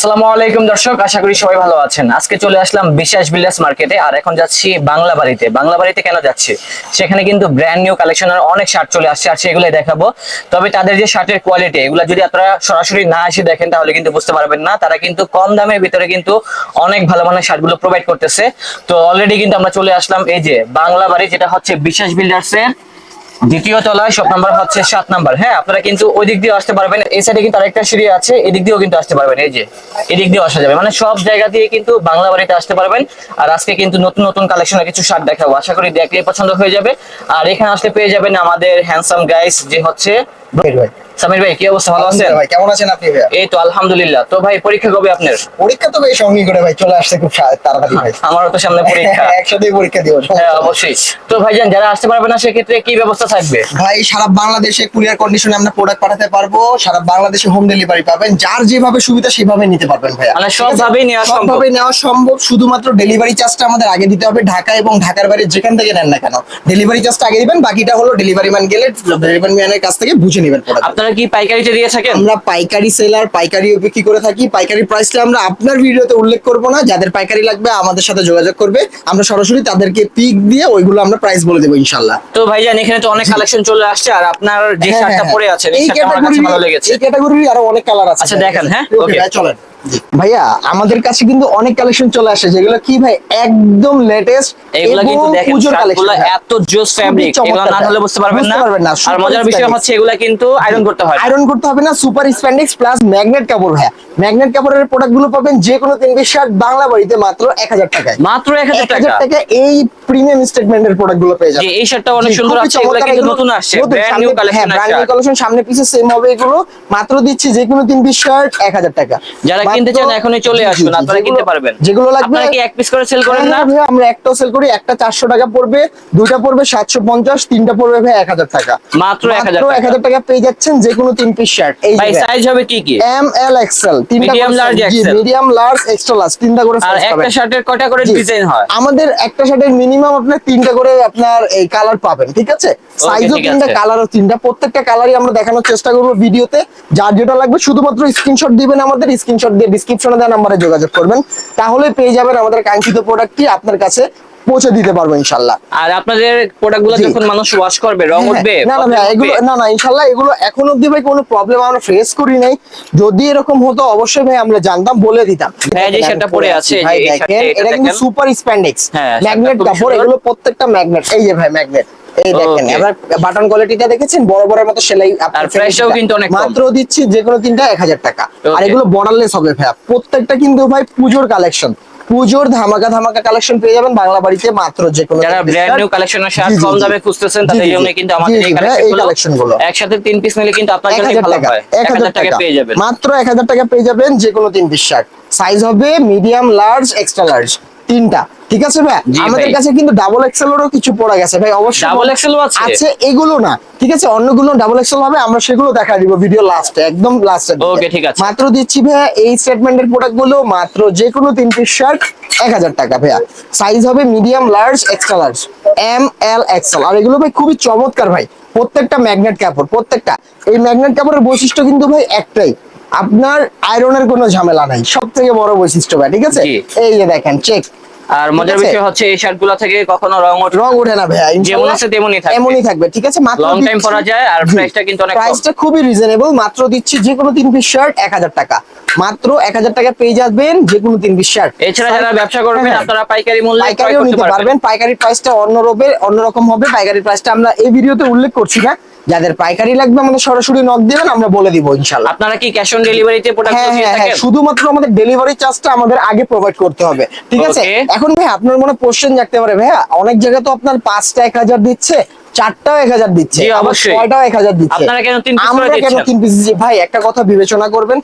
আসসালামু আলাইকুম দর্শক, আশা করি সবাই ভালো আছেন। আজকে চলে আসলাম বিশ্বাস বিল্ডার্স মার্কেটে, আর এখন যাচ্ছি বাংলা বাড়িতে বাংলা বাড়িতে কেন যাচ্ছি? সেখানে কিন্তু ব্র্যান্ড নিউ কালেকশনের অনেক শার্ট চলে আসছে, আর সেগুলো দেখাবো। তবে তাদের যে শার্টের কোয়ালিটি এগুলো যদি আপনারা সরাসরি না এসে দেখেন, তাহলে কিন্তু বুঝতে পারবেন না। তারা কিন্তু কম দামের ভিতরে কিন্তু অনেক ভালো মানের শার্টগুলো প্রোভাইড করতেছে। তো অলরেডি কিন্তু আমরা চলে আসলাম এই যে বাংলা বাড়ি যেটা হচ্ছে বিশ্বাস বিল্ডার্স এর দ্বিতীয় তলায় সব নাম্বার হচ্ছে সাত নাম্বার। হ্যাঁ আপনারা কিন্তু ওই দিক দিয়ে আসতে পারবেন। এই সাইডে কিন্তু আরেকটা সিঁড়ি আছে, এদিক দিয়েও কিন্তু আসতে পারবেন। এই যে, এদিক দিয়ে আসা যাবে। মানে সব জায়গা দিয়ে কিন্তু বাংলা বাড়িতে আসতে পারবেন। আর আজকে কিন্তু নতুন নতুন কালেকশনের কিছু শার্ট দেখাবো। আশা করি দেখলে পছন্দ হয়ে যাবে। আর এখানে আসলে পেয়ে যাবেন আমাদের হ্যান্ডসাম গাইস যে হচ্ছে সামির ভাই কি অবস্থা? ভালো আছেন? ভাই কেমন আছেন আপনি ভাইয়া? এই তো আলহামদুলিল্লাহ। তো ভাই পরীক্ষা কবে আপনার? পরীক্ষা তো বেশ সঙ্গী করে ভাই চলে আসছে খুব তাড়াতাড়ি ভাই। আমারও তো সামনে পরীক্ষা। একসাথেই পরীক্ষা দিব হ্যাঁ অবশ্যই। তো ভাইজান যারা আসতে পারবে না সেক্ষেত্রে কি ব্যবস্থা থাকবে? ভাই সারা বাংলাদেশে কুরিয়ার কন্ডিশনে আমরা প্রোডাক্ট পাঠাতে পারব সারা বাংলাদেশে হোম ডেলিভারি পাবেন যার যেভাবে সুবিধা সেভাবে নিতে পারবেন ভাইয়া। মানে সবভাবেই নেওয়া সম্ভব। সবভাবে নেওয়া সম্ভব শুধুমাত্র ডেলিভারি চার্জটা আমাদের আগে দিতে হবে ঢাকা এবং ঢাকার বাইরে যেখান থেকে নেন না কেন। ডেলিভারি চার্জটা আগে দিবেন বাকিটা হলো ডেলিভারি ম্যান গেলে ডেলিভারি ম্যানের কাছ থেকে বুঝে নেবেন প্রোডাক্ট আপনারা কি পাইকারিতে দিয়ে থাকেন? আমরা পাইকারি সেলার পাইকারি বিক্রি করে থাকি। পাইকারি প্রাইসটা আমরা আপনার ভিডিওতে উল্লেখ করব না। যাদের পাইকারি লাগবে আমাদের সাথে যোগাযোগ করবে। আমরা সরাসরি তাদেরকে পিক দিয়ে ওইগুলো আমরা প্রাইস বলে দেবো ইনশাল্লাহ তো ভাইজান এখানে তো অনেক কালেকশন চলে আসছে আর আপনার যে হ্যাঁ, শার্টটা হ্যাঁ, পরে আছে এই এই শার্টটা আমার কাছে ক্যাটাগরি ভালো লেগেছে। এই ক্যাটাগরির আরও অনেক কালার আছে। আচ্ছা, দেখেন হ্যাঁ? ওকে চলেন। ভাইয়া আমাদের কাছে কিন্তু অনেক কালেকশন চলে আসে যেগুলো কি ভাই একদম লেটেস্ট এগুলা কিন্তু দেখেন শার্টগুলো এত জোস ফ্যাব্রিক এগুলো না বুঝতে পারবেন না। আর মজার বিষয় হচ্ছে এগুলা কিন্তু আয়রন করতে হয়। আয়রন করতে হবে না সুপার স্প্যান্ডেক্স প্লাস ম্যাগনেট কাপড় ভাইয়া। ম্যাগনেট কাপড়ের পাবেন যে কোনো তিন পিস শার্ট বাংলা বাড়িতে মাত্র এক হাজার টাকায়। মাত্র এক হাজার এক হাজার টাকা? টাকা এই প্রিমিয়াম স্টেটমেন্টের প্রোডাক্টগুলো পেয়ে যাবেন। এই শার্টটা অনেক সুন্দর আছে এগুলা কিন্তু নতুন আসছে ব্র্যান্ড নিউ হ্যাঁ, কালেকশন new আছে collection, সামনে পিছে সেম হবে এগুলো মাত্র দিচ্ছি যে কোনো তিন পিস শার্ট এক হাজার টাকা। যারা কিনতে চান এখনই চলে জি, আপনারা কিনতে পারবেন। যেগুলো লাগবে আপনারা কি এক পিস করে সেল করেন না? হ্যাঁ, আমরা একটাও সেল করি একটা চারশো টাকা পড়বে দুইটা পড়বে সাতশো পঞ্চাশ তিনটা পড়বে ভাই এক হাজার টাকা। মাত্র 1000 মাত্র এক হাজার টাকা পেয়ে যাচ্ছেন যে কোনো তিন পিস শার্ট এই ভাই সাইজ হবে কি কি? এম এল এক্সেল তিনটা Medium, large, XL। Medium large extra large তিনটা করে আর একটা শার্টের কয়টা করে ডিজাইন হয়? আমাদের একটা শার্টের মিনিমাম আপনার তিনটা করে আপনার এই কালার পাবেন ঠিক আছে? সাইজও তিনটা। কালারও তিনটা প্রত্যেকটা কালারই আমরা দেখানোর চেষ্টা করব ভিডিওতে যার যেটা লাগবে শুধুমাত্র স্ক্রিনশট দিবেন আমাদের স্ক্রিনশট দিয়ে ডিসক্রিপশনে দেওয়া নাম্বারে যোগাযোগ করবেন তাহলে পেয়ে যাবেন আমাদের কাঙ্ক্ষিত প্রোডাক্টটি আপনার কাছে পৌঁছে দিতে পারব ইনশাল্লাহ। আর আপনাদের প্রোডাক্টগুলো জি। যখন মানুষ ওয়াশ করবে রং হ্যাঁ, উঠবে না না হবে? এগুলো না না ইনশাল্লাহ এগুলো এখন অব্দি ভাই কোনো প্রবলেম আমরা ফেস করি নাই। যদি এরকম হতো অবশ্যই ভাই আমরা জানতাম বলে দিতাম। ভাই, যে শার্টটা পরে আছে, এটা কিন্তু সুপার স্প্যান্ডেক্স হ্যাঁ, ম্যাগনেট কাপড় এগুলো প্রত্যেকটা ম্যাগনেট এই যে ভাই ম্যাগনেট এই দেখেন. এবার বাটন কোয়ালিটিটা দেখেছেন? বড় বড় মতো সেলাই আর price কিন্তু অনেক মাত্র দিচ্ছি যে কোনো তিনটা এক হাজার টাকা। আর এগুলো বর্ডারলেস হবে ভাই প্রত্যেকটা কিন্তু ভাই পুজোর কালেকশন পুজোর ধামাকা ধামাকা কালেকশন পেয়ে যাবেন বাংলা বাড়িতে মাত্র যে কোনো যারা ব্র্যান্ড নিউ কালেকশনের শার্ট কম দামে খুঁজতেছেন তাদের জন্য কিন্তু আমাদের এই কালেকশনগুলো। একসাথে তিন পিস নিলে কিন্তু আপনার হাজার ভালো হয়। এক হাজার টাকা। পেয়ে যাবেন। মাত্র এক হাজার টাকা পেয়ে যাবেন যে কোনো তিন পিস শার্ট সাইজ হবে মিডিয়াম লার্জ এক্সট্রা লার্জ তিনটা ঠিক আছে ভাই? আমাদের কাছে কিন্তু ডাবল এক্সেলেরও কিছু পড়া গেছে ভাই অবশ্যই ডাবল এক্সেল আছে? আছে এগুলো না ঠিক আছে? অন্যগুলো ডাবল এক্সেল হবে আমরা সেগুলো দেখা দিব ভিডিও লাস্টে একদম লাস্টে Okay, ঠিক আছে। মাত্র দিচ্ছি ভাইয়া এই স্টেটমেন্টের প্রোডাক্টগুলো মাত্র যে কোনো তিন পিস শার্ট এক হাজার টাকা ভাইয়া। সাইজ হবে medium large extra large M L XL আর এগুলো ভাই খুবই চমৎকার ভাই প্রত্যেকটা ম্যাগনেট কাপড় প্রত্যেকটা। এই ম্যাগনেট কাপড়ের বৈশিষ্ট্য কিন্তু ভাই একটাই আপনার আয়রনের কোনো ঝামেলা নাই। সব থেকে বড় বৈশিষ্ট্য ভাই ঠিক আছে? এই যে দেখেন চেক আর মজার বিষয় হচ্ছে এই শার্টগুলা থেকে কখনো রং ওঠে রং ওঠে না ভাইয়া ইনশাআল্লাহ আছে তেমনই থাকবে। এমনই থাকবে ঠিক আছে? মাত্র time দিচ্ছি- পরা যায় আর জি। price টা কিন্তু অনেক প্রাইসটা খুবই রিজনেবল মাত্র দিচ্ছি যে কোনো তিন পিস শার্ট এক হাজার টাকা। মাত্র এক হাজার টাকা পেয়ে যাবেন যে কোনো তিন পিস শার্ট এছাড়া যারা ব্যবসা করবেন হ্যাঁ। আপনারা পাইকারি মূল্যে ক্রয় পাইকারিও নিতে পারবেন। পাইকারি প্রাইসটা অন্য রবে অন্যরকম হবে। পাইকারি প্রাইসটা আমরা এই ভিডিওতে উল্লেখ করছি না। যাদের পাইকারি লাগবে আমাদের সরাসরি নক দিবেন আমরা বলে দিব ইনশাল্লাহ। আপনারা কি ক্যাশ অন ডেলিভারিতে প্রোডাক্ট দিয়ে থাকেন? শুধুমাত্র আমাদের ডেলিভারি চার্জটা আমাদের আগে প্রোভাইড করতে হবে ঠিক আছে? এখন ভাই আপনার মনে কোশ্চেন জাগতে পারে ভাইয়া অনেক জায়গায় তো আপনার পাঁচটা এক হাজার দিচ্ছে চারটাও এক হাজার দিচ্ছে আবার। ছয়টাও এক হাজার দিচ্ছে। আমরা কেন? তিন পিস ভাই একটা কথা বিবেচনা করবেন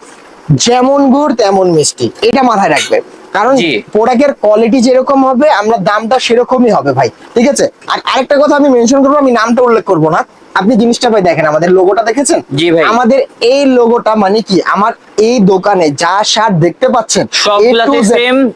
যেমন গুড় তেমন মিষ্টি এটা মাথায় রাখবেন। কারণ প্রোডাক্টের কোয়ালিটি যেরকম হবে আমরা দামটা সেরকমই হবে ভাই ঠিক আছে? আর আরেকটা কথা আমি মেনশন করব আমি নামটা উল্লেখ করব না। আপনি জিনিসটা ভাই দেখেন আমাদের লোগোটা দেখেছেন জি ভাই। আমাদের এই লোগোটা মানে কি আমার এই দোকানে যা শার্ট দেখতে পাচ্ছেন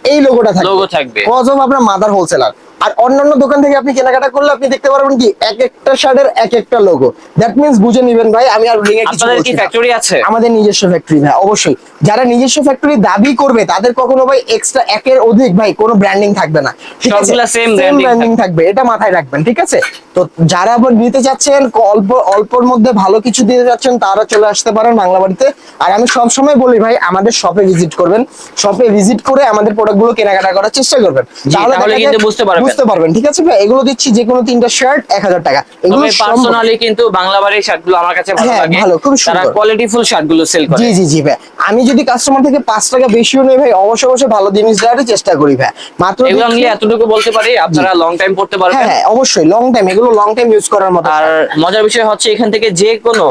এই লোগোটা থাকবে। logo থাকবে। কজ অফ আপনার মাদার হোলসেলার আর অন্যান্য দোকান থেকে আপনি কেনাকাটা করলে আপনি দেখতে পারবেন কি এক একটা শার্টের এক একটা লোগো দ্যাট মিন্স বুঝে নেবেন ভাই আমি আর এ কিছু আপনাদের কি ফ্যাক্টরি আছে? আমাদের নিজস্ব ফ্যাক্টরি ভাই অবশ্যই। যারা নিজস্ব ফ্যাক্টরি দাবি করবে তাদের কখনো ভাই এক্সট্রা একের অধিক ভাই কোনো ব্র্যান্ডিং থাকবে না। ঠিক আছে? branding ব্র্যান্ডিং থাকবে। এটা মাথায় রাখবেন ঠিক আছে? তো যারা আবার নিতে চাচ্ছেন ক- অল্প অল্পর মধ্যে ভালো কিছু দিতে যাচ্ছেন তারা চলে আসতে পারেন বাংলা বাড়িতে আর আমি সব সময় বলি ভাই আমাদের শপে ভিজিট করবেন। শপে ভিজিট করে আমাদের প্রোডাক্টগুলো কেনাকাটা করার চেষ্টা করবেন। তাহলে কিন্তু বুঝতে পারবেন। বুঝতে পারবেন ঠিক আছে ভাই? এগুলো দিচ্ছি যে কোনো তিনটা শার্ট এক হাজার টাকা। এগুলো পার্সোনালি কিন্তু বাংলা বাড়ির শার্টগুলো আমার কাছে ভালো হ্যাঁ, লাগে। ভালো, খুব সুন্দর। কোয়ালিটিফুল শার্টগুলো সেল করে। জি জি জি ভাই। আমি যদি কাস্টমার থেকে পাঁচ টাকা বেশিও নেই ভাই অবশ্যই অবশ্যই ভালো জিনিস দেওয়ার চেষ্টা করি ভাই। মাত্র এগুলো এতটুকু বলতে পারি আপনারা লং টাইম পড়তে পারবেন। হ্যাঁ অবশ্যই লং টাইম এগুলো লং টাইম ইউজ করার মতো। আর মজার বিষয় হচ্ছে এখান থেকে যে কোনো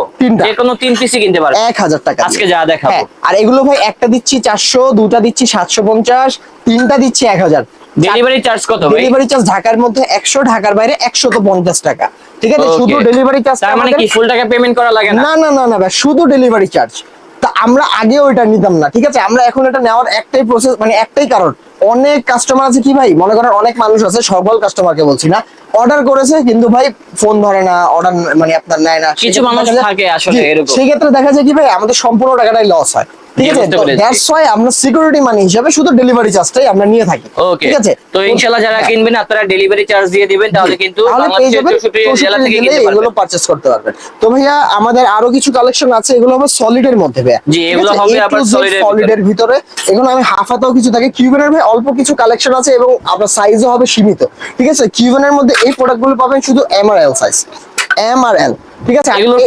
যে কোনো তিন পিসি কিনতে পারবেন। এক হাজার টাকা আজকে যা দেখাবো। হ্যাঁ, আর এগুলো ভাই একটা দিচ্ছি চারশো দুটা দিচ্ছি সাতশো পঞ্চাশ তিনটা দিচ্ছি এক হাজার। ডেলিভারি চার্জ কত ভাই? ডেলিভারি চার্জ ঢাকার মধ্যে একশো ঢাকার বাইরে একশো তো পঞ্চাশ টাকা। ঠিক আছে? শুধু ডেলিভারি চার্জ মানে কি ফুল টাকা পেমেন্ট করা লাগে না? না না না না ভাই শুধু ডেলিভারি চার্জ তা আমরা আগে ওইটা নিতাম না, ঠিক আছে? আমরা এখন এটা নেওয়ার একটাই প্রসেস মানে একটাই কারণ। অনেক কাস্টমার আছে কি ভাই? মনে করেন অনেক মানুষ আছে সকল কাস্টমারকে বলছি না। অর্ডার করেছে কিন্তু ভাই ফোন ধরে না অর্ডার মানে আপনার নেয় না। কিছু মানুষ থাকে আসলে এরকম। সেই ক্ষেত্রে দেখা যায় কি ভাই আমাদের সম্পূর্ণ টাকাটাই লস হয়। ঠিক আছে? দ্যাটস ওয়াই আমরা সিকিউরিটি মানি হিসাবে শুধু ডেলিভারি চার্জটাই আমরা নিয়ে থাকি। ঠিক আছে? তো ইনশাআল্লাহ যারা হ্যাঁ। কিনবেন আপনারা ডেলিভারি চার্জ দিয়ে দিবেন তাহলে কিন্তু তাহলে পেয়ে বাংলাদেশের যাবেন 64 জেলা থেকে এগুলো পারচেজ করতে পারবেন। তো ভাইয়া আমাদের আরও কিছু কালেকশন আছে এগুলো হবে সলিডের মধ্যে ভাইয়া। জি, এগুলো হবে আবার solid এর ভিতরে। এগুলো আমি হাফাতেও কিছু থাকে কিউবেনের ভাই অল্প কিছু কালেকশন আছে এবং আপনার সাইজও হবে সীমিত। ঠিক আছে? কিউবেনের মধ্যে এই প্রোডাক্টগুলো পাবেন শুধু এম আর এল সাইজ এম আর এল ঠিক আছে? এগুলোর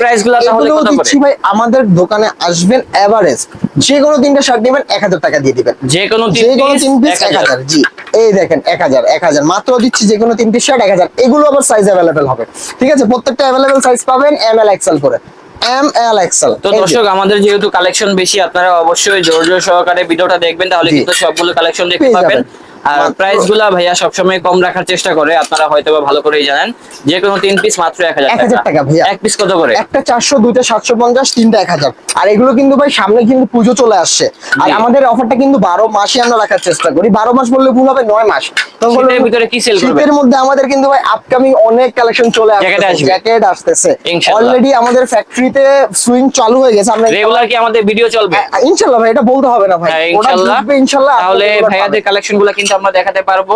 তাহলে কত করে? ভাই আমাদের দোকানে আসবেন এভারেজ যে কোনো তিনটা শার্ট নেবেন এক হাজার টাকা দিয়ে দিবেন। যে কোনো যে কোনো তিন পিস এক হাজার। জি এই দেখেন এক হাজার এক হাজার। মাত্র দিচ্ছি যে কোনো তিন পিস শার্ট এক হাজার। এগুলো আবার সাইজ অ্যাভেলেবেল হবে। ঠিক আছে? প্রত্যেকটা অ্যাভেলেবেল সাইজ পাবেন এম এল এক্সেল করে। এম এল এক্সেল তো দর্শক আমাদের যেহেতু কালেকশন বেশি আপনারা অবশ্যই জোর জোর সহকারে ভিডিওটা দেখবেন তাহলে কিন্তু সবগুলো কালেকশন দেখতে পাবেন। আর প্রাইসগুলা ভাইয়া সবসময় কম রাখার চেষ্টা করে আপনারা হয়তো ভালো করেই জানেন। যে কোনো তিন পিস মাত্র এক হাজার টাকা। ভাইয়া। এক পিস কত করে? একটা চারশো দুইটা সাতশো পঞ্চাশ তিনটা এক হাজার। আর এগুলো কিন্তু ভাই সামনে কিন্তু পুজো চলে আসছে। আর আমাদের অফারটা কিন্তু বারো মাসে আমরা রাখার চেষ্টা করি। বারো মাস বললে ভুল হবে নয় মাস। ভিতরে কি sell শীতের মধ্যে আমাদের কিন্তু ভাই আপকামিং অনেক কালেকশন চলে Jacket আসছে জ্যাকেট আসতেছে। অলরেডি আমাদের ফ্যাক্টরিতে সুইং চালু হয়ে গেছে। আমরা রেগুলার কি আমাদের ভিডিও চলবে? ইনশাল্লাহ ভাই এটা বলতে হবে না ভাই। ইনশাআল্লাহ ইনশাল্লাহ। তাহলে আপনাদের ভাইয়াদের পাবেন। কালেকশনগুলো কিন্তু আমরা দেখাতে পারব।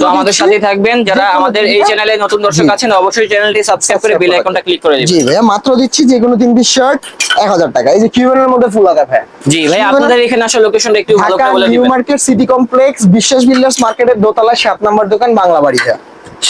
তো আমাদের সাথে থাকবেন। যারা আমাদের এই চ্যানেলে নতুন দর্শক। আছেন অবশ্যই চ্যানেলটি সাবস্ক্রাইব করে বেল আইকনটা ক্লিক করে দিবেন। জি ভাইয়া মাত্র দিচ্ছি যে কোনো তিন পিস শার্ট এক হাজার টাকা। এই যে কিউএন এর মধ্যে ফুল আকার ভাই জি ভাই আপনাদের এখানে আসলে লোকেশনটা একটু ভালো করে বলে দিবেন। New Market City Complex Biswas Builders মার্কেটের দোতলা 7 নম্বর দোকান বাংলা সাত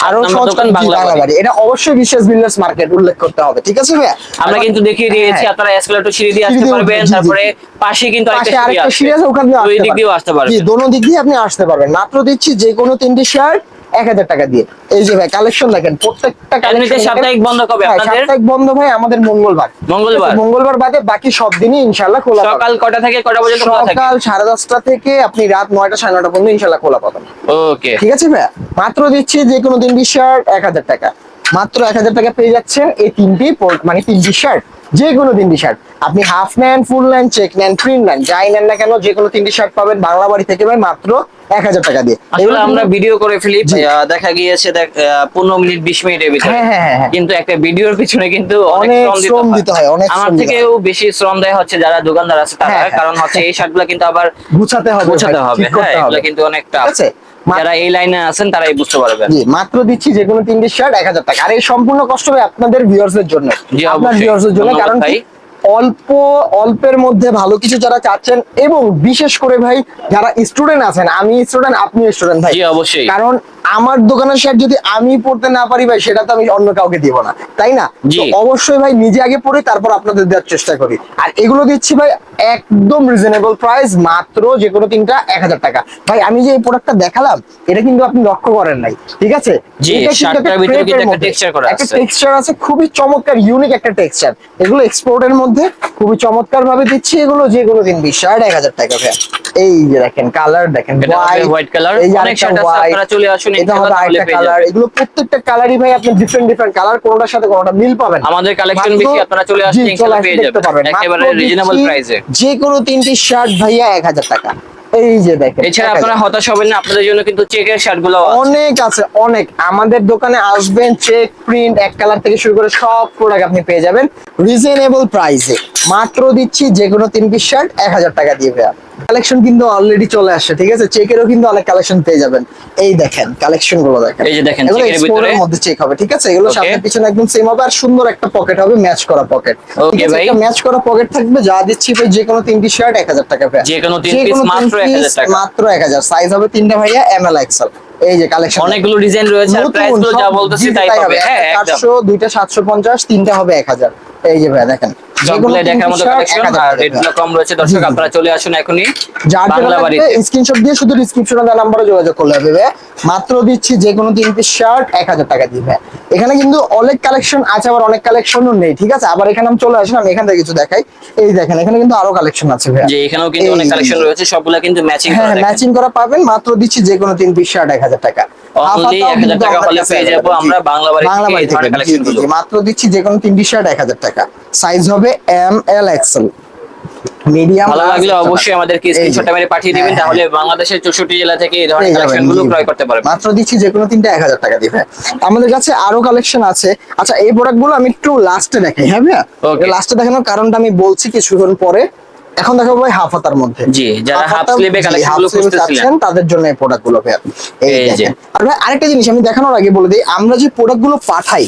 আরও নম্বর সহজ দোকান বাংলা বাংলা বাড়ি। বাড়ি এটা অবশ্যই বিশ্বাস বিল্ডার্স মার্কেট উল্লেখ করতে হবে ঠিক আছে ভাইয়া আমরা কিন্তু দেখিয়ে দিয়েছি হ্যাঁ। আপনারা এসকেলেটর সিঁড়ি দিয়ে আসতে পারবেন। তারপরে পাশে কিন্তু আরেকটা সিঁড়ি আছে ওখান দিয়ে দুই আসতে দিক দিয়ে আসতে পারবেন পারবেন জি দোনো দিক দিয়ে আপনি আসতে পারবেন মাত্র দিচ্ছি যে কোনো তিনটি শার্ট এক হাজার টাকা দিয়ে এই যে ভাই কালেকশন দেখেন প্রত্যেকটা দেখেন। সাপ্তাহিক বন্ধ কবে হ্যাঁ, আপনাদের? সাপ্তাহিক বন্ধ ভাই আমাদের মঙ্গলবার মঙ্গলবার? মঙ্গলবার বাদে বাকি সব দিনই ইনশাল্লাহ খোলা। সকাল কটা থেকে কটা পর্যন্ত খোলা থাকে সকাল থেকে আপনি রাত নয়টা সাড়ে নয়টা পর্যন্ত ইনশাল্লাহ খোলা পাবেন ওকে ঠিক আছে ভাইয়া মাত্র দিচ্ছি যে কোনো তিনটি শার্ট এক হাজার টাকা মাত্র এক হাজার টাকা পেয়ে যাচ্ছেন এই তিনটি মানে তিনটি শার্ট যে কোনো তিনটি শার্ট আপনি হাফ নেন ফুল নেন চেক নেন প্রিন্ট নেন যাই নেন না কেন যে কোনো তিনটি শার্ট পাবেন বাংলা বাড়ি থেকে ভাই মাত্র এক হাজার টাকা দিয়ে। এগুলো আমরা ভিডিও করে ফেলি দেখা গিয়েছে পনেরো মিনিট বিশ মিনিটের ভিতরে। হ্যাঁ, হ্যাঁ, হ্যাঁ। কিন্তু একটা ভিডিওর পিছনে কিন্তু অনেক শ্রম দিতে হয়, অনেক আমার থেকেও বেশি শ্রম দেয় হচ্ছে যারা দোকানদার আছে তারা। কারণ হচ্ছে এই শার্টগুলো কিন্তু আবার গুছাতে হবে ভাই, হবে। হ্যাঁ এগুলো কিন্তু অনেক টাফ ঠিক আছে? যারা এই লাইনে আছেন তারাই বুঝতে পারবেন জি মাত্র দিচ্ছি যে কোনো তিনটি শার্ট এক হাজার টাকা। আর এই সম্পূর্ণ কষ্ট হবে আপনাদের ভিউয়ার্স এর জন্য আপনার অবশ্যই। ভিউয়ার্স এর জন্য কারণ অল্প অল্পের মধ্যে ভালো কিছু যারা চাচ্ছেন এবং বিশেষ করে ভাই যারা স্টুডেন্ট আছেন আমি স্টুডেন্ট আপনি স্টুডেন্ট ভাই। অবশ্যই। কারণ আমার দোকানের শার্ট যদি আমি পড়তে না পারি ভাই সেটা তো আমি অন্য কাউকে দিব না। তাই না? অবশ্যই ভাই নিজে আগে পড়ি তারপর আপনাদের দেওয়ার চেষ্টা করি। আর এগুলো দিচ্ছি ভাই একদম রিজনেবল প্রাইস মাত্র যে কোনো তিনটা এক হাজার টাকা। ভাই আমি যে এই প্রোডাক্টটা দেখালাম এটা কিন্তু আপনি লক্ষ্য করেন নাই ঠিক আছে? একটা। টেক্সচার আছে। খুবই চমৎকার ইউনিক একটা টেক্সচার এগুলো এক্সপোর্টের মধ্যে খুবই চমৎকার ভাবে দিচ্ছি এগুলো যে কোনো দিন বিশ শার্ট এক হাজার টাকা ভাই। এই যে দেখেন কালার দেখেন হোয়াইট কালার এই যে অনেক শার্ট আছে আপনারা চলে আসুন এটা হবে ইনশাআল্লাহ তাহলে আরেকটা পেয়ে কালার যাবেন। এগুলো প্রত্যেকটা কালারই ভাই আপনি ডিফারেন্ট ডিফারেন্ট কালার কোনটার সাথে কোনটা মিল পাবেন? আমাদের কালেকশন বেশি আপনারা চলে জি, ইনশাআল্লাহ পেয়ে যাবেন। একেবারে রিজনেবল প্রাইসে যে কোনো তিনটি শার্ট ভাইয়া এক হাজার টাকা। এই যে দেখেন এছাড়া 1000 আপনারা হতাশ হবেন না আপনাদের জন্য কিন্তু চেকের শার্টগুলো অনেক আছে অনেক। আমাদের দোকানে আসবেন চেক প্রিন্ট এক কালার থেকে শুরু করে সব প্রোডাক্ট আপনি পেয়ে যাবেন রিজনেবল প্রাইসে মাত্র দিচ্ছি যে কোনো তিন পিস শার্ট এক হাজার টাকা দিয়ে ভাইয়া। কালেকশন কিন্তু অলরেডি চলে আসছে ঠিক আছে? চেকেরও কিন্তু অনেক কালেকশন পেয়ে যাবেন। এই দেখেন কালেকশনগুলো দেখেন। এই যে দেখেন, export ভিতরে। মধ্যে চেক হবে ঠিক আছে? এগুলো সামনে পিছনে একদম সেম হবে আর সুন্দর একটা পকেট হবে ম্যাচ করা পকেট আছে? ভাই। একটা ম্যাচ করা পকেট থাকবে যা দিচ্ছি ভাই যে কোনো তিনটি শার্ট এক হাজার টাকা ভাইয়া যে কোনো তিন তিন মাত্র 1000 টাকা। মাত্র এক হাজার। সাইজ হবে তিনটা ভাইয়া এম এল এক্সেল এই যে কালেকশন অনেকগুলো ডিজাইন রয়েছে আর প্রাইসগুলো যা বলতেছি তাই হবে হ্যাঁ একদম। চারশো দুইটা সাতশো পঞ্চাশ তিনটা হবে এক হাজার। এই যে ভাই দেখেন। সবগুলো দেখার মতো কালেকশন আর টাকা রেটগুলো ভাইয়া। কম রয়েছে। দর্শক জি, জি। আপনারা চলে আসুন এখনই বাংলা বাড়িতে। স্ক্রিনশট দিয়ে শুধু ডিসক্রিপশনে দেওয়া নাম্বারে যোগাযোগ করলে হবে মাত্র দিচ্ছি যে কোনো তিন পিস শার্ট এক হাজার টাকা দিবে এখানে কিন্তু অনেক কালেকশন আছে আবার অনেক কালেকশনও নেই ঠিক আছে? আবার এখানে আমি চলে আসেন আমি এখান থেকে কিছু দেখাই। এই দেখেন এখানে কিন্তু আরও কালেকশন আছে ভাইয়া যে এখানেও কিন্তু অনেক কালেকশন রয়েছে সবগুলা কিন্তু ম্যাচিং হ্যাঁ করা ম্যাচিং করা পাবেন মাত্র দিচ্ছি যে কোনো তিন পিস শার্ট এক হাজার টাকা। Only 1000 টাকা আমাদের হলে কাছে পেয়ে যাব আমরা বাংলা বাড়ি বাংলা বাড়ি থেকে, জি, collection জি, গুলো। জি, মাত্র দিচ্ছি যে কোনো শার্ট টাকা। সাইজ হবে এম এল এক্সেল মিডিয়াম ভালো লাগলে অবশ্যই আমাদেরকে স্ক্রিনশট মেরে পাঠিয়ে দিবেন হ্যাঁ, তাহলে বাংলাদেশের চৌষট্টি জেলা থেকে এই ধরনের ক্রয় করতে পারবেন। মাত্র দিচ্ছি যে কোনো তিনটা এক হাজার টাকা দিবে আমাদের কাছে আরও কালেকশন আছে। আচ্ছা এই প্রোডাক্টগুলো আমি একটু লাস্টে দেখাই হ্যাঁ ভাইয়া? লাস্টে দেখানোর কারণটা আমি বলছি কিছুক্ষণ পরে। এখন দেখাবো ভাই হাফ হাতার মধ্যে জি, যারা হাফ হাতা- sleeve এ জি, collection half গুলো sleeve খুঁজতেছিলেন। তাদের জন্য এই প্রোডাক্টগুলো এই যে। আর ভাই আরেকটা জিনিস আমি দেখানোর আগে বলে দিই আমরা যে প্রোডাক্টগুলো পাঠাই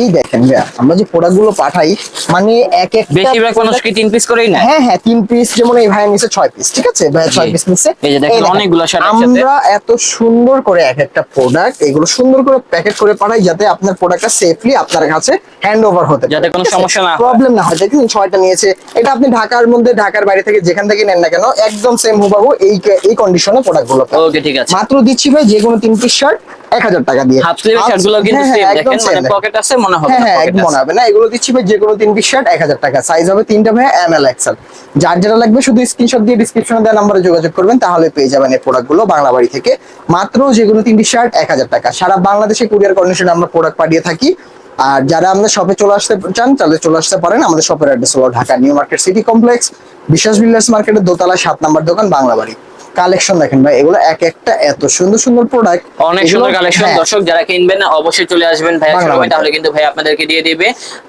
এই দেখেন আমরা যে প্রোডাক্টগুলো পাঠাই মানে এক একটা বেশিরভাগ মানুষ কি তিন পিস করেই না হ্যাঁ হ্যাঁ তিন পিস যেমন এই ভাইয়ের নিচে ছয় পিস ঠিক আছে? ভাইয়া ছয় পিস নিচে এই যে দেখেন, অনেকগুলো একসাথে। আমরা এত সুন্দর করে এক একটা প্রোডাক্ট এগুলো সুন্দর করে প্যাকেট করে পাঠাই যাতে আপনার প্রোডাক্টটা সেফলি আপনার কাছে হ্যান্ড ওভার হতে যাতে কোনো সমস্যা না প্রবলেম না হয়। দেখুন ছয়টা নিয়েছে। এটা আপনি ঢাকার মধ্যে ঢাকার বাইরে থেকে যেখান থেকে নেন না কেন একদম সেম হুবাহু এই এই কন্ডিশনে প্রোডাক্টগুলো ওকে ঠিক আছে। মাত্র দিচ্ছি ভাই যে কোনো তিন পিস শার্ট এক হাজার টাকা দিয়ে। হাফ স্লিভ শার্টগুলো কিন্তু হ্যাঁ, সেম হ্যাঁ, দেখেন মানে পকেট আছে মনে হবে হ্যাঁ হ্যাঁ একদম মনে হবে না। এগুলো দিচ্ছি ভাই যে কোনো তিন পিস শার্ট এক হাজার টাকা। সাইজ হবে তিনটা ভাই এম এল এক্সেল যার যেটা লাগবে শুধু স্ক্রিনশট দিয়ে ডিসক্রিপশনে দেওয়া নাম্বারে যোগাযোগ করবেন তাহলে পেয়ে যাবেন এই বাংলা বাড়ি থেকে। মাত্র যে কোনো তিনটি শার্ট এক হাজার টাকা। সারা বাংলাদেশে কুরিয়ার কন্ডিশনে আমরা প্রোডাক্ট পাঠিয়ে থাকি। আর যারা আমাদের শপে চলে আসতে চান তাহলে চলে আসতে পারেন। আমাদের শপের অ্যাড্রেস হলো Dhaka New Market City Complex Biswas Builders মার্কেটের দোতলা সাত নাম্বার দোকান বাংলা বাড়ি। কালেকশন দেখেন ভাই এগুলো এক একটা এত সুন্দর সুন্দর প্রোডাক্ট অনেক সুন্দর কালেকশন দর্শক যারা কিনবেন না অবশ্যই চলে আসবেন সময় বাড়িতে। তাহলে কিন্তু ভাই আপনাদেরকে দিয়ে দিবে।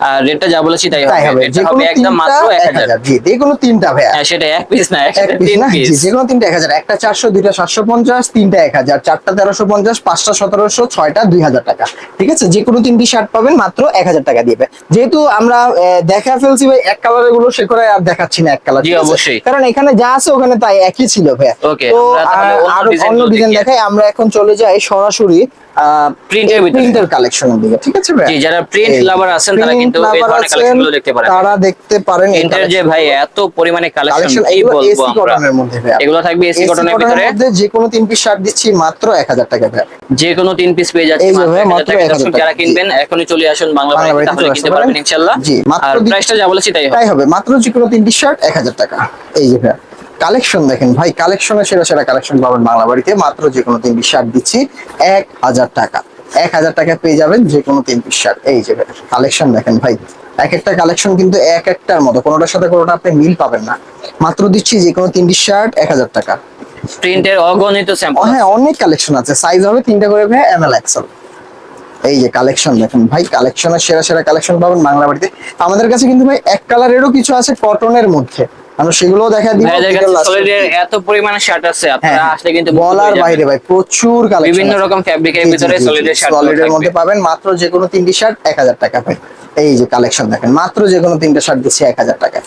আর রেটটা যা বলেছি তাই হবে। হবে। এটা হবে একদম মাত্র তিনটা এক এক হাজার। হাজার। জি যে কোনো তিনটা ভাইয়া। হ্যাঁ সেটা এক পিস না এক পিস তিন না জি, পিস যে তিনটা এক হাজার। একটা চারশো দুইটা সাতশো পঞ্চাশ তিনটা এক হাজার। চারটা তেরোশো পঞ্চাশ পাঁচটা সতেরোশো ছয়টা দুই হাজার টাকা। ঠিক আছে? যে কোনো তিনটি শার্ট পাবেন মাত্র এক হাজার টাকা দিবে। যেহেতু আমরা দেখা ফেলছি ভাই এক কালারেরগুলো সে করে আর দেখাচ্ছি না এক কালার জি, অবশ্যই। কারণ এখানে যা আছে ওখানে তাই একই ছিল ভাই আহ, অন্য ডিজাইন দেখাই আমরা এখন চলে যাই সরাসরি Print ভিতরে। প্রিন্টের কালেকশনের দিকে ঠিক আছে ভাই? জি, যারা এই, lover আছেন তারা কিন্তু এই ধরনের আছেন, দেখতে পারেন। তারা দেখতে পারেন এই প্রিন্টের যে ভাই এত পরিমাণে কালেকশন এগুলো বলব আমরা? এগুলো থাকবে এসি কটনের ভিতরে। যে কোনো তিন পিস শার্ট দিচ্ছি মাত্র এক হাজার টাকা ভাই। যে কোনো তিন পিস পেয়ে যাচ্ছে মাত্র 1000 টাকা। যারা কিনবেন এখনই চলে আসুন বাংলা বাড়িতে তাহলে কিনতে পারবেন। ইনশাআল্লাহ জি, মাত্র প্রাইসটা যা বলেছি তাই হবে। তাই হবে মাত্র যে কোনো তিনটি শার্ট এক হাজার টাকা। এই যে ভাই কালেকশন দেখেন ভাই কালেকশনের সেরা সেরা কালেকশন পাবেন বাংলা বাড়িতে। মাত্র যে কোনো তিন পিস শার্ট দিচ্ছি এক হাজার টাকা। এক হাজার টাকা পেয়ে যাবেন যে কোনো তিন পিস শার্ট এই যে কালেকশন দেখেন ভাই এক একটা কালেকশন কিন্তু এক একটার মতো কোনোটার সাথে কোনোটা আপনি মিল পাবেন না। মাত্র দিচ্ছি যে কোনো তিনটি শার্ট এক হাজার টাকা। প্রিন্টের অগণিত স্যাম্পল হ্যাঁ অনেক কালেকশন আছে। সাইজ হবে তিনটা করে ভাই এম এল এক্সেল এই যে কালেকশন দেখেন ভাই কালেকশনের সেরা সেরা কালেকশন পাবেন বাংলা বাড়িতে। আমাদের কাছে কিন্তু ভাই এক কালারেরও কিছু আছে কটনের মধ্যে। আমরা দেখা দিব। এ। সলিডের এত পরিমাণে শার্ট আছে হ্যাঁ আপনারা আসলে কিন্তু বলার বাইরে ভাই প্রচুর কালেকশন বিভিন্ন রকম ফ্যাব্রিকের ভিতরে সলিডের শার্ট সলিডের মধ্যে পাবেন মাত্র যে কোনো তিনটি শার্ট এক হাজার টাকা ভাই। এই যে কালেকশন দেখেন মাত্র যে কোনো তিনটা শার্ট দিচ্ছি এক হাজার টাকা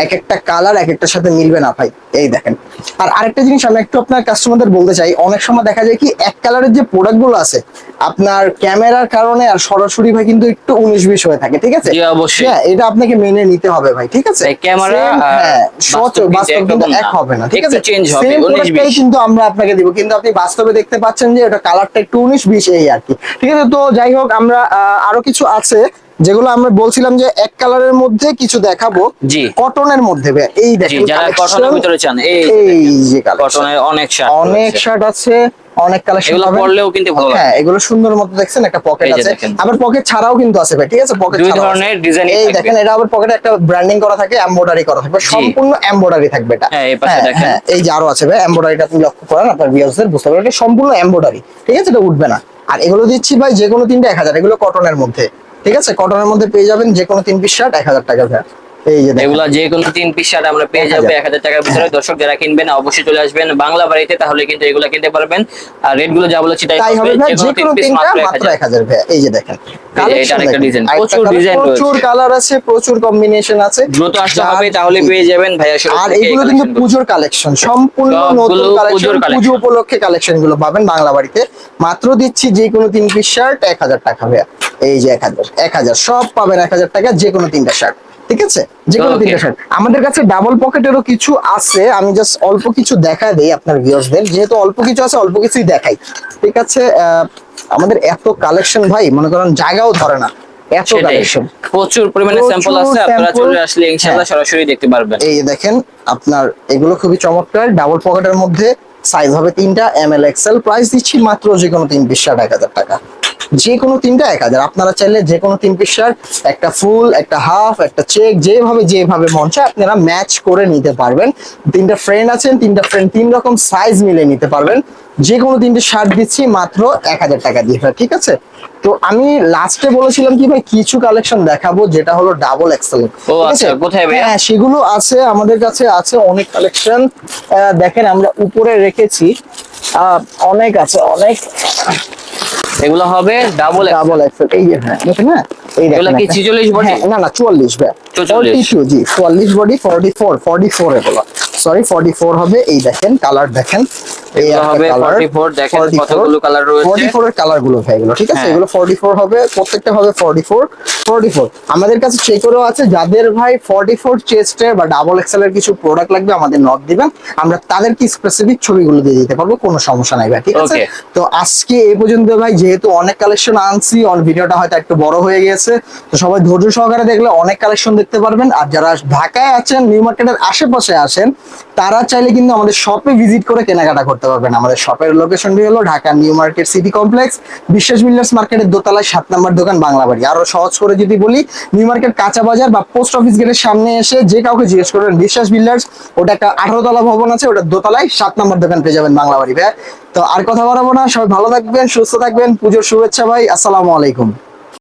এক একটা কালার এক একটার সাথে মিলবে না ভাই। এই দেখেন। আর আরেকটা জিনিস আমি একটু আপনার কাস্টমারদের বলতে চাই। অনেক সময় দেখা যায় কি এক কালারের যে প্রোডাক্টগুলো আছে আপনার ক্যামেরার কারণে আর সরাসরি ভাই কিন্তু একটু উনিশ বিশ হয়ে থাকে ঠিক আছে? অবশ্যই। হ্যাঁ এটা আপনাকে মেনে নিতে হবে ভাই ঠিক আছে? ক্যামেরা হ্যাঁ সচল কিন্তু বাস্তব কিন্তু এক হবে না ঠিক আছে? change হবে, Same 19 প্রোডাক্টটাই বিশ। কিন্তু আমরা আপনাকে দিব কিন্তু আপনি বাস্তবে দেখতে পাচ্ছেন যে ওটা কালারটা একটু উনিশ বিশ এই আর কি। ঠিক আছে তো যাই হোক আমরা আহ, আরও কিছু আছে। যেগুলো আমরা বলছিলাম যে এক কালারের মধ্যে কিছু দেখাবো জি। কটনের মধ্যে এই দেখেন যারা কটনের ভিতরে চান এই এই যে কটনের অনেক শার্ট অনেক শার্ট আছে অনেক কালেকশন এগুলো পরলেও কিন্তু ভালো হ্যাঁ এগুলো সুন্দর মতো দেখছেন একটা পকেট আছে। আবার পকেট ছাড়াও কিন্তু আছে ভাই ঠিক আছে? পকেট দুই ধরনের ডিজাইনই এই দেখেন এটা আবার পকেটে একটা ব্র্যান্ডিং করা থাকে এমব্রয়ডারি করা থাকবে। সম্পূর্ণ এমব্রয়ডারি থাকবে এটা। হ্যাঁ, এই পাশে হ্যাঁ, দেখেন। হ্যাঁ, এই যে আরও আছে ভাই এমব্রয়ডারিটা আপনি লক্ষ্য করেন আপনার ভিউয়ার্সদের বুঝতে পারবেন। এটা সম্পূর্ণ এমব্রয়ডারি ঠিক আছে? এটা উঠবে না। আর এগুলো দিচ্ছি ভাই যে কোনো তিনটা এক হাজার এগুলো কটনের মধ্যে। ঠিক আছে? কটনের মধ্যে পেয়ে যাবেন যে কোনো তিন পিস শার্ট এক হাজার টাকা দেখেন এগুলা যে কোনো তিন পিস শার্ট আমরা পেয়ে যাব এক হাজার টাকার ভিতরে। দর্শক যারা কিনবেন অবশ্যই চলে আসবেন বাংলা বাড়িতে তাহলে কিন্তু এগুলা কিনতে পারবেন। আর রেটগুলো যা বলেছি তাই তাই হবে হবে যে যে কোনো পিস মাত্র এক হাজার। এই যে দেখেন। প্রচুর কালার আছে প্রচুর কম্বিনেশন আছে। দ্রুত আসতে হবে তাহলে পেয়ে যাবেন ভাইয়া আর এগুলো কিন্তু পুজোর কালেকশন সম্পূর্ণ নতুন কালেকশন পুজো উপলক্ষে কালেকশনগুলো পাবেন বাংলা বাড়িতে। মাত্র দিচ্ছি যে কোনো তিন পিস শার্ট এক হাজার টাকা ভাইয়া। এই যে এক হাজার এক হাজার। সব পাবেন এক হাজার টাকা যে কোনো তিনটা শার্ট ঠিক আছে? যে কোনো. তিনটা শার্ট আমাদের কাছে ডাবল পকেটেরও কিছু আছে আমি জাস্ট অল্প কিছু দেখা দেই আপনার ভিউয়ার্সদের যেহেতু অল্প কিছু আছে অল্প কিছুই দেখাই। ঠিক আছে? আমাদের এত কালেকশন ভাই মনে করেন জায়গাও ধরে না। এত। কালেকশন প্রচুর পরিমাণে স্যাম্পল আছে আপনারা চলে আসলে ইনশাআল্লাহ হ্যাঁ। সরাসরি দেখতে পারবেন। এই যে দেখেন আপনার এগুলো খুবই চমৎকার। ডাবল পকেটের মধ্যে সাইজ হবে তিনটা এম এল এক্সেল প্রাইস দিচ্ছি মাত্র যে কোনো তিন পিস শার্ট এক হাজার টাকা। যে কোনো তিনটা এক হাজার। আপনারা চাইলে যে কোনো তিন পিস শার্ট একটা ফুল একটা হাফ একটা চেক যেভাবে যেভাবে মন চায় আপনারা ম্যাচ করে নিতে পারবেন। তিনটা ফ্রেন্ড আছেন তিনটা ফ্রেন্ড তিন রকম সাইজ মিলে নিতে পারবেন। যে কোনো তিনটে শার্ট দিচ্ছি মাত্র এক হাজার টাকা দিয়ে ঠিক আছে? তো আমি লাস্টে বলেছিলাম কি ভাই কিছু কালেকশন দেখাবো যেটা হলো ডাবল এক্সেল ও আচ্ছা, কোথায়? হ্যাঁ সেগুলো আছে আমাদের কাছে আছে অনেক কালেকশন দেখেন আমরা উপরে রেখেছি। অনেক আছে অনেক। এগুলো হবে ডাবল ডাবল এক্সেল এই যে হ্যাঁ না এই দেখেন এগুলা কি 46 body? হ্যাঁ, না না চুয়াল্লিশ ভাই 44 জি চুয়াল্লিশ body forty four forty four এগুলো। সরি ফোরটি ফোর হবে এই দেখেন কালার দেখেন। এগুলো হবে 44 দেখেন কতগুলো কালার রয়েছে। ফোরটি ফোর এর কালারগুলো ভাই এগুলো ঠিক আছে? হ্যাঁ। এগুলো হবে প্রত্যেকটা আমাদের কাছে চেকরও আছে যাদের ভাই ফোরটি ফোর চেস্টের বা ডাবল এক্সেল এর কিছু প্রোডাক্ট লাগবে আমাদের নক দিবেন। আমরা তাদেরকে স্পেসিফিক ছবিগুলো দিয়ে দিতে পারব কোনো সমস্যা নাই ভাই ঠিক আছে? তো আজকে এই পর্যন্ত ভাই যেহেতু অনেক কালেকশন আনছি অন ভিডিওটা হয়তো একটু বড় হয়ে গেছে তো সবাই ধৈর্য সহকারে দেখলে অনেক কালেকশন দেখতে পারবেন। আর যারা ঢাকায় আছেন নিউ মার্কেটের আশেপাশে আসেন তারা চাইলে কিন্তু আমাদের শপে ভিজিট করে কেনাকাটা করতে পারবেন। আমাদের শপের লোকেশনটি হলো Dhaka new market city complex, Biswas builders মার্কেটের দোতলায় সাত নম্বর দোকান বাংলা বাড়ি। আরও সহজ করে যদি বলি, নিউ মার্কেট কাঁচা বাজার বা পোস্ট অফিস গেটের সামনে এসে যে কাউকে জিজ্ঞেস করবেন, বিশ্বাস বিল্ডার্স ওটা একটা আঠারো তলা ভবন আছে ওটা দোতলায় সাত নম্বর দোকান পেয়ে যাবেন বাংলা বাড়ি। ভাই তো আর কথা বাড়াবো না, সবাই ভালো থাকবেন, সুস্থ থাকবেন, পুজোর শুভেচ্ছা ভাই, আসসালামু আলাইকুম।